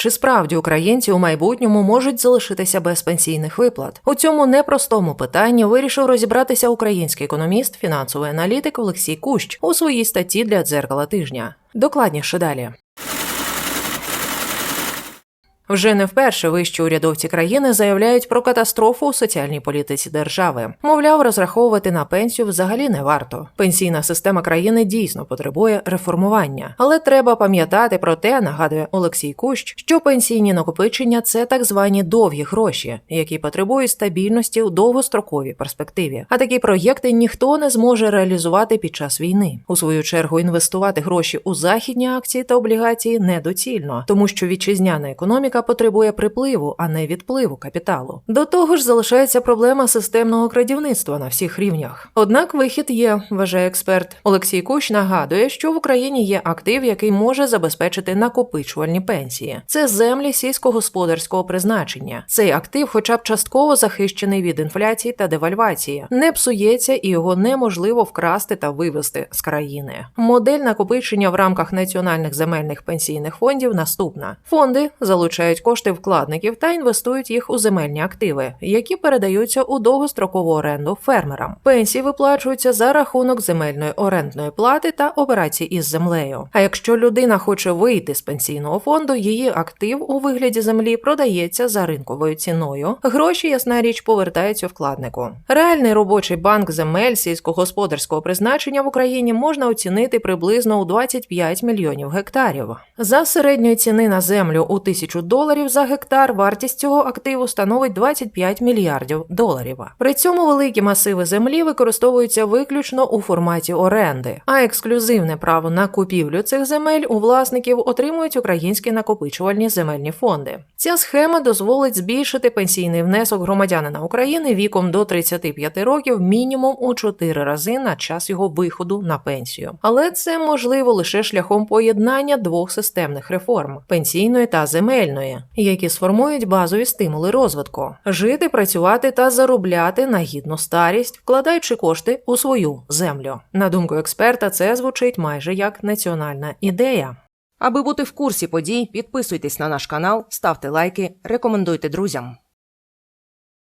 Чи справді українці у майбутньому можуть залишитися без пенсійних виплат? У цьому непростому питанні вирішив розібратися український економіст, фінансовий аналітик Олексій Кущ у своїй статті для дзеркала тижня. Докладніше далі. Вже не вперше вищі урядовці країни заявляють про катастрофу у соціальній політиці держави. Мовляв, розраховувати на пенсію взагалі не варто. Пенсійна система країни дійсно потребує реформування, але треба пам'ятати про те, нагадує Олексій Кущ, що пенсійні накопичення це так звані довгі гроші, які потребують стабільності у довгостроковій перспективі. А такі проєкти ніхто не зможе реалізувати під час війни. У свою чергу інвестувати гроші у західні акції та облігації недоцільно, тому що вітчизняна економіка потребує припливу, а не відпливу капіталу. До того ж, залишається проблема системного крадівництва на всіх рівнях. Однак вихід є, вважає експерт. Олексій Кущ нагадує, що в Україні є актив, який може забезпечити накопичувальні пенсії. Це землі сільськогосподарського призначення. Цей актив, хоча б частково захищений від інфляції та девальвації, не псується і його неможливо вкрасти та вивести з країни. Модель накопичення в рамках національних земельних пенсійних фондів наступна: фонди залучають кошти вкладників та інвестують їх у земельні активи, які передаються у довгострокову оренду фермерам. Пенсії виплачуються за рахунок земельної орендної плати та операцій із землею. А якщо людина хоче вийти з пенсійного фонду, її актив у вигляді землі продається за ринковою ціною. Гроші, ясна річ, повертаються вкладнику. Реальний робочий банк земель сільськогосподарського призначення в Україні можна оцінити приблизно у 25 мільйонів гектарів. За середньої ціни на землю у тисячу доларів за гектар вартість цього активу становить 25 мільярдів доларів. При цьому великі масиви землі використовуються виключно у форматі оренди, а ексклюзивне право на купівлю цих земель у власників отримують українські накопичувальні земельні фонди. Ця схема дозволить збільшити пенсійний внесок громадянина України віком до 35 років мінімум у 4 рази на час його виходу на пенсію. Але це можливо лише шляхом поєднання двох системних реформ пенсійної та земельної, які сформують базові стимули розвитку, жити, працювати та заробляти на гідну старість, вкладаючи кошти у свою землю. На думку експерта, це звучить майже як національна ідея. Аби бути в курсі подій, підписуйтесь на наш канал, ставте лайки, рекомендуйте друзям.